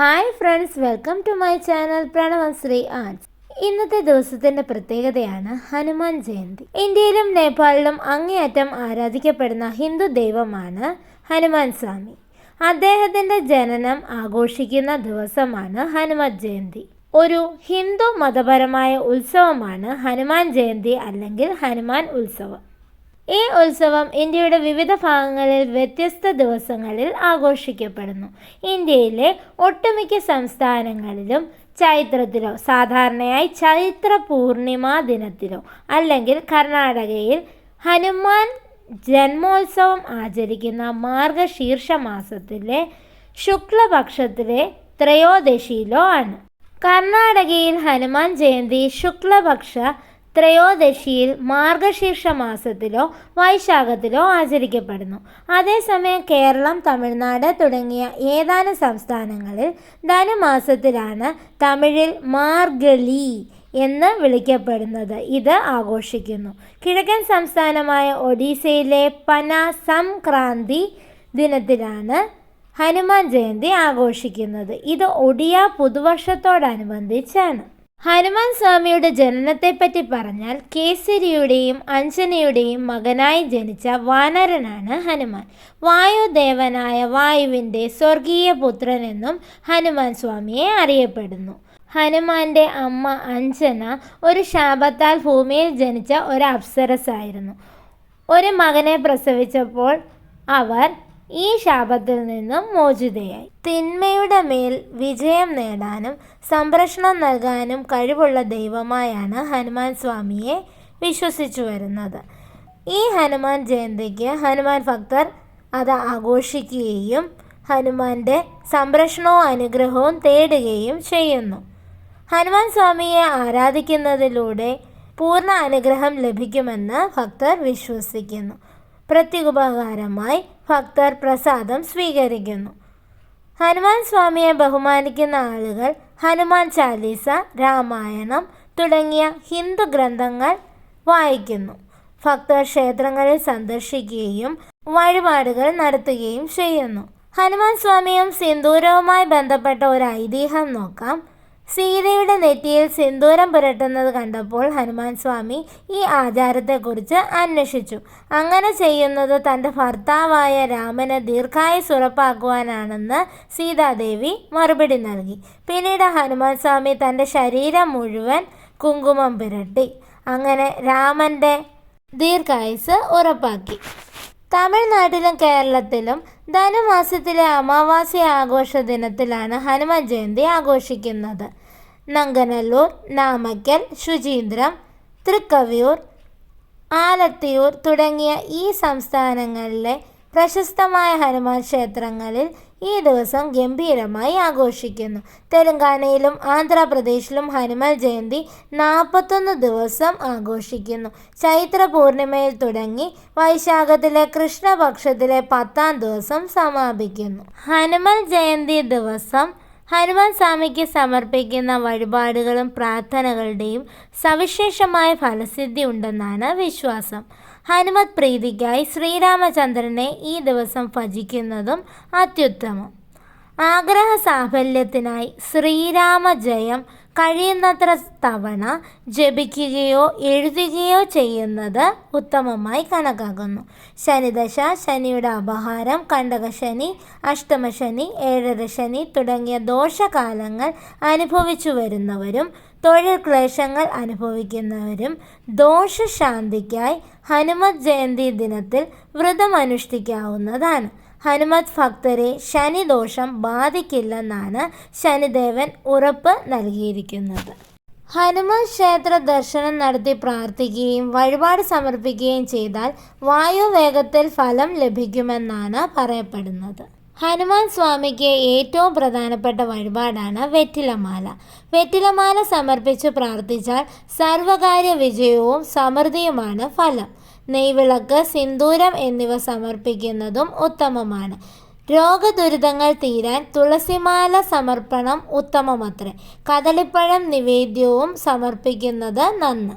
Hi friends welcome to my channel Pranavashree arts ഇന്നത്തെ ദിവസത്തിന്റെ പ്രത്യേകതയാണ് ഹനുമാൻ ജയന്തി. ഇന്ത്യയിലും നേപ്പാളിലും അങ്ങേയറ്റം ആരാധിക്കപ്പെടുന്ന ഹിന്ദു ദൈവമാണ് ഹനുമാൻ സ്വാമി. അദ്ദേഹത്തിന്റെ ജനനം ആഘോഷിക്കുന്ന ദിവസമാണ് ഹനുമാൻ ജയന്തി. ഒരു ഹിന്ദു മതപരമായ ഉത്സവമാണ് ഹനുമാൻ ജയന്തി അല്ലെങ്കിൽ ഹനുമാൻ ഉത്സവം. ഈ ഉത്സവം ഇന്ത്യയുടെ വിവിധ ഭാഗങ്ങളിൽ വ്യത്യസ്ത ദിവസങ്ങളിൽ ആഘോഷിക്കപ്പെടുന്നു. ഇന്ത്യയിലെ ഒട്ടുമിക്ക സംസ്ഥാനങ്ങളിലും ചൈത്രത്തിലോ സാധാരണയായി ചൈത്ര പൂർണിമ ദിനത്തിലോ അല്ലെങ്കിൽ കർണാടകയിൽ ഹനുമാൻ ജന്മോത്സവം ആചരിക്കുന്ന മാർഗശീർഷ മാസത്തിലെ ശുക്ലപക്ഷത്തിലെ ത്രയോദശിയിലോ ആണ്. കർണാടകയിൽ ഹനുമാൻ ജയന്തി ശുക്ലപക്ഷ ത്രയോദശിയിൽ മാർഗശീർഷ മാസത്തിലോ വൈശാഖത്തിലോ ആചരിക്കപ്പെടുന്നു. അതേസമയം കേരളം തമിഴ്നാട് തുടങ്ങിയ ഏതാനും സംസ്ഥാനങ്ങളിൽ ധനുമാസത്തിലാണ് തമിഴിൽ മാർഗലി എന്ന് വിളിക്കപ്പെടുന്നത്. ഇത് ആഘോഷിക്കുന്നു. കിഴക്കൻ സംസ്ഥാനമായ ഒഡീസയിലെ പന സംക്രാന്തി ദിനത്തിലാണ് ഹനുമാൻ ജയന്തി ആഘോഷിക്കുന്നത്. ഇത് ഒഡിയ പുതുവർഷത്തോടനുബന്ധിച്ചാണ്. ഹനുമാൻ സ്വാമിയുടെ ജനനത്തെപ്പറ്റി പറഞ്ഞാൽ കേസരിയുടെയും അഞ്ജനയുടെയും മകനായി ജനിച്ച വാനരനാണ് ഹനുമാൻ. വായുദേവനായ വായുവിന്റെ സ്വർഗീയ പുത്രൻ എന്നും ഹനുമാൻ സ്വാമിയെ അറിയപ്പെടുന്നു. ഹനുമാന്റെ അമ്മ അഞ്ജന ഒരു ശാപത്താൽ ഭൂമിയിൽ ജനിച്ച ഒരു അപ്സരസായിരുന്നു ഒരു മകനെ പ്രസവിച്ചപ്പോൾ അവർ ഈ ശാപത്തിൽ നിന്നും മോചിതയായി. തിന്മയുടെ മേൽ വിജയം നേടാനും സംരക്ഷണം നൽകാനും കഴിവുള്ള ദൈവമായാണ് ഹനുമാൻ സ്വാമിയെ വിശ്വസിച്ചു വരുന്നത്. ഈ ഹനുമാൻ ജയന്തിക്ക് ഹനുമാൻ ഭക്തർ അത് ആഘോഷിക്കുകയും ഹനുമാന്റെ സംരക്ഷണവും അനുഗ്രഹവും തേടുകയും ചെയ്യുന്നു. ഹനുമാൻ സ്വാമിയെ ആരാധിക്കുന്നതിലൂടെ പൂർണ അനുഗ്രഹം ലഭിക്കുമെന്ന് ഭക്തർ വിശ്വസിക്കുന്നു. പ്രത്യുപകാരമായി ഭക്തർ പ്രസാദം സ്വീകരിക്കുന്നു. ഹനുമാൻ സ്വാമിയെ ബഹുമാനിക്കുന്ന ആളുകൾ ഹനുമാൻ ചാലീസ രാമായണം തുടങ്ങിയ ഹിന്ദു ഗ്രന്ഥങ്ങൾ വായിക്കുന്നു. ഭക്തർ ക്ഷേത്രങ്ങളിൽ സന്ദർശിക്കുകയും വഴിപാടുകൾ നടത്തുകയും ചെയ്യുന്നു. ഹനുമാൻ സ്വാമിയും സിന്ദൂരവുമായി ബന്ധപ്പെട്ട ഒരു ഐതിഹ്യം നോക്കാം. സീതയുടെ നെറ്റിയിൽ സിന്ദൂരം പുരട്ടുന്നത് കണ്ടപ്പോൾ ഹനുമാൻ സ്വാമി ഈ ആചാരത്തെക്കുറിച്ച് അന്വേഷിച്ചു. അങ്ങനെ ചെയ്യുന്നത് തന്റെ ഭർത്താവായ രാമന് ദീർഘായുസ് ഉറപ്പാക്കുവാനാണെന്ന് സീതാദേവി മറുപടി നൽകി. പിന്നീട് ഹനുമാൻ സ്വാമി തന്റെ ശരീരം മുഴുവൻ കുങ്കുമം പുരട്ടി. അങ്ങനെ രാമന്റെ ദീർഘായുസ് ഉറപ്പാക്കി. തമിഴ്നാട്ടിലും കേരളത്തിലും ധനുമാസത്തിലെ അമാവാസി ആഘോഷ ദിനത്തിലാണ് ഹനുമാൻ ജയന്തി ആഘോഷിക്കുന്നത്. നങ്കനല്ലൂർ നാമക്കൽ ശുചീന്ദ്രം തൃക്കവിയൂർ ആലത്തിയൂർ തുടങ്ങിയ ഈ സംസ്ഥാനങ്ങളിലെ പ്രശസ്തമായ ഹനുമാൻ ക്ഷേത്രങ്ങളിൽ ഈ ദിവസം ഗംഭീരമായി ആഘോഷിക്കുന്നു. തെലങ്കാനയിലും ആന്ധ്രാപ്രദേശിലും ഹനുമാൻ ജയന്തി നാൽപ്പത്തൊന്ന് ദിവസം ആഘോഷിക്കുന്നു. ചൈത്ര പൂർണിമയിൽ തുടങ്ങി വൈശാഖത്തിലെ കൃഷ്ണപക്ഷത്തിലെ പത്താം ദിവസം സമാപിക്കുന്നു. ഹനുമാൻ ജയന്തി ദിവസം ഹനുമാൻ സ്വാമിക്ക് സമർപ്പിക്കുന്ന വഴിപാടുകളും പ്രാർത്ഥനകളുടെയും സവിശേഷമായ ഫലസിദ്ധി ഉണ്ടെന്നാണ് വിശ്വാസം. ഹനുമത് പ്രീതിക്കായി ശ്രീരാമചന്ദ്രനെ ഈ ദിവസം ഭജിക്കുന്നതും അത്യുത്തമം. ആഗ്രഹ സാഫല്യത്തിനായി ശ്രീരാമജയം കഴിയുന്നത്ര തവണ ജപിക്കുകയോ എഴുതുകയോ ചെയ്യുന്നത് ഉത്തമമായി കണക്കാക്കുന്നു. ശനിദശ ശനിയുടെ അപഹാരം കണ്ടകശനി അഷ്ടമശനി ഏഴര ശനി തുടങ്ങിയ ദോഷകാലങ്ങൾ അനുഭവിച്ചു വരുന്നവരും തൊഴിൽ ക്ലേശങ്ങൾ അനുഭവിക്കുന്നവരും ദോഷശാന്തിക്കായി ഹനുമത് ജയന്തി ദിനത്തിൽ വ്രതം അനുഷ്ഠിക്കാവുന്നതാണ് ഹനുമത് ഭക്തരെ ശനിദോഷം ബാധിക്കില്ലെന്നാണ് ശനിദേവൻ ഉറപ്പ് നൽകിയിരിക്കുന്നത്. ഹനുമാൻ ക്ഷേത്ര ദർശനം നടത്തി പ്രാർത്ഥിക്കുകയും വഴിപാട് സമർപ്പിക്കുകയും ചെയ്താൽ വായുവേഗത്തിൽ ഫലം ലഭിക്കുമെന്നാണ് പറയപ്പെടുന്നത്. ഹനുമാൻ സ്വാമിക്ക് ഏറ്റവും പ്രധാനപ്പെട്ട വഴിപാടാണ് വെറ്റിലമാല. വെറ്റിലമാല സമർപ്പിച്ച് പ്രാർത്ഥിച്ചാൽ സർവകാര്യ വിജയവും സമൃദ്ധിയുമാണ് ഫലം. നെയ്വിളക്ക് സിന്ദൂരം എന്നിവ സമർപ്പിക്കുന്നതും ഉത്തമമാണ്. രോഗദുരിതങ്ങൾ തീരാൻ തുളസിമാല സമർപ്പണം ഉത്തമമത്രേ. കദളിപ്പഴം നിവേദ്യവും സമർപ്പിക്കുന്നത് നന്ന്.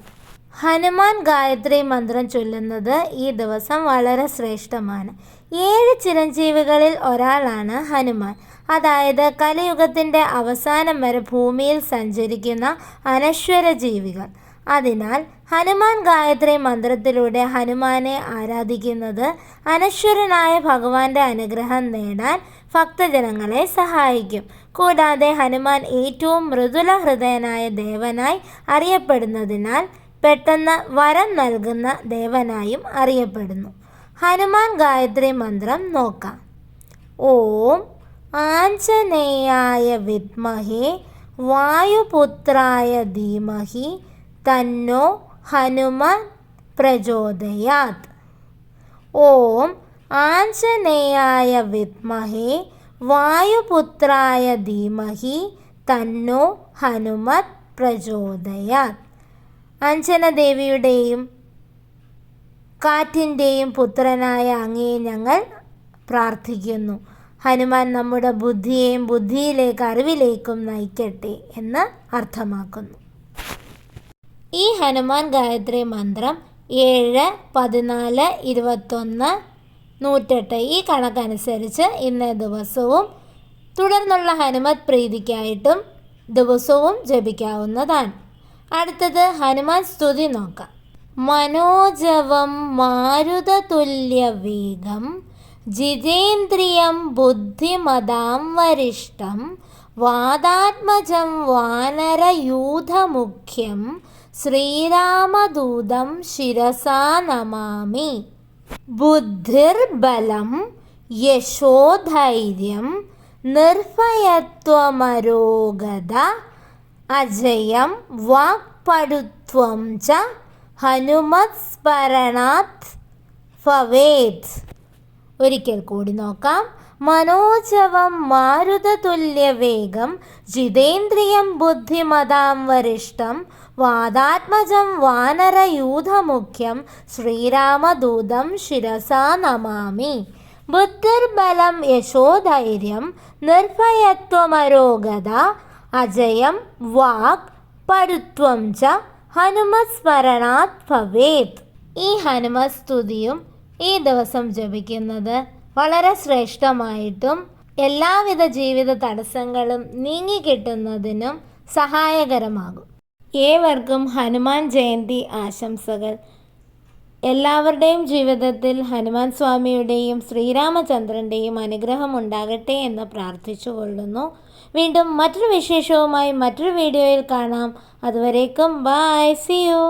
ഹനുമാൻ ഗായത്രി മന്ത്രം ചൊല്ലുന്നത് ഈ ദിവസം വളരെ ശ്രേഷ്ഠമാണ്. ഏഴ് ചിരഞ്ജീവികളിൽ ഒരാളാണ് ഹനുമാൻ. അതായത് കലിയുഗത്തിന്റെ അവസാനം വരെ ഭൂമിയിൽ സഞ്ചരിക്കുന്ന അനശ്വര ജീവികൾ. അതിനാൽ ഹനുമാൻ ഗായത്രി മന്ത്രത്തിലൂടെ ഹനുമാനെ ആരാധിക്കുന്നത് അനശ്വരനായ ഭഗവാന്റെ അനുഗ്രഹം നേടാൻ ഭക്തജനങ്ങളെ സഹായിക്കും. കൂടാതെ ഹനുമാൻ ഏറ്റവും മൃദുല ഹൃദയനായ ദേവനായി അറിയപ്പെടുന്നതിനാൽ പെട്ടെന്ന് വരം നൽകുന്ന ദേവനായും അറിയപ്പെടുന്നു. ഹനുമാൻ ഗായത്രി മന്ത്രം നോക്കാം. ഓം ആഞ്ജനേയായ വിദ്മഹേ വായുപുത്രായ ധീമഹി തന്നോ ഹനുമാൻ പ്രചോദയാത്. ഓം ആഞ്ജനേയായ വിദ്മഹേ വായുപുത്രായ ധീമഹി തന്നോ ഹനുമത് പ്രചോദയാത്. അഞ്ജനദേവിയുടെയും കാറ്റിന്റെയും പുത്രനായ അങ്ങയെ ഞങ്ങൾ പ്രാർത്ഥിക്കുന്നു. ഹനുമാൻ നമ്മുടെ ബുദ്ധിയെയും ബുദ്ധിയിലേക്ക് അറിവിലേക്കും നയിക്കട്ടെ എന്ന് അർത്ഥമാക്കുന്നു. ഈ ഹനുമാൻ ഗായത്രി മന്ത്രം ഏഴ് പതിനാല് ഇരുപത്തൊന്ന് നൂറ്റെട്ട് ഈ കണക്കനുസരിച്ച് ഇന്നേ ദിവസവും തുടർന്നുള്ള ഹനുമത് പ്രീതിക്കായിട്ടും ദിവസവും ജപിക്കാവുന്നതാണ്. അടുത്തത് ഹനുമാൻ സ്തുതി നോക്കാം. മനോജവം മാരുതതുല്യവേഗം ജിതേന്ദ്രിയം ബുദ്ധിമതാം വരിഷ്ടം വാദാത്മജം വാനരയൂഥമുഖ്യം ശ്രീരാമദൂതം ശിരസാ നമാമി. ബുദ്ധിർബലം യശോധൈര്യം നിർഭയത്വമരോഗത അജയം വാക്പടുത്വം ച ഹനുമത് സ്മരണാത് ഫവേത് ഒരിക്കൽ കൂടി നോക്കാം. മനോജവം മാരുതതുല്യവേഗം ജിതേന്ദ്രിയം ബുദ്ധിമതാം വരിഷ്ടം വാദാത്മജം വാനരയൂഥമുഖ്യം ശ്രീരാമദൂതം ശിരസാ നമാമി. ബുദ്ധിർബലം യശോധൈര്യം നിർഭയത്വമരോഗത അജയം വാക് പരുത്വം ച ഹനുമസ്മരണാത് ഭവേത്. ഈ ഹനുമസ്തുതിയും ഈ ദിവസം ജപിക്കുന്നത് വളരെ ശ്രേഷ്ഠമായിട്ടും എല്ലാവിധ ജീവിത തടസ്സങ്ങളും നീങ്ങിക്കിട്ടുന്നതിനും സഹായകരമാകും. ഏവർക്കും ഹനുമാൻ ജയന്തി ആശംസകൾ. എല്ലാവരുടെയും ജീവിതത്തിൽ ഹനുമാൻ സ്വാമിയുടെയും ശ്രീരാമചന്ദ്രന്റെയും അനുഗ്രഹം ഉണ്ടാകട്ടെ എന്ന് പ്രാർത്ഥിച്ചു കൊള്ളുന്നു. വീണ്ടും മറ്റൊരു വിശേഷവുമായി മറ്റൊരു വീഡിയോയിൽ കാണാം. അതുവരേക്കും ബൈ സി യു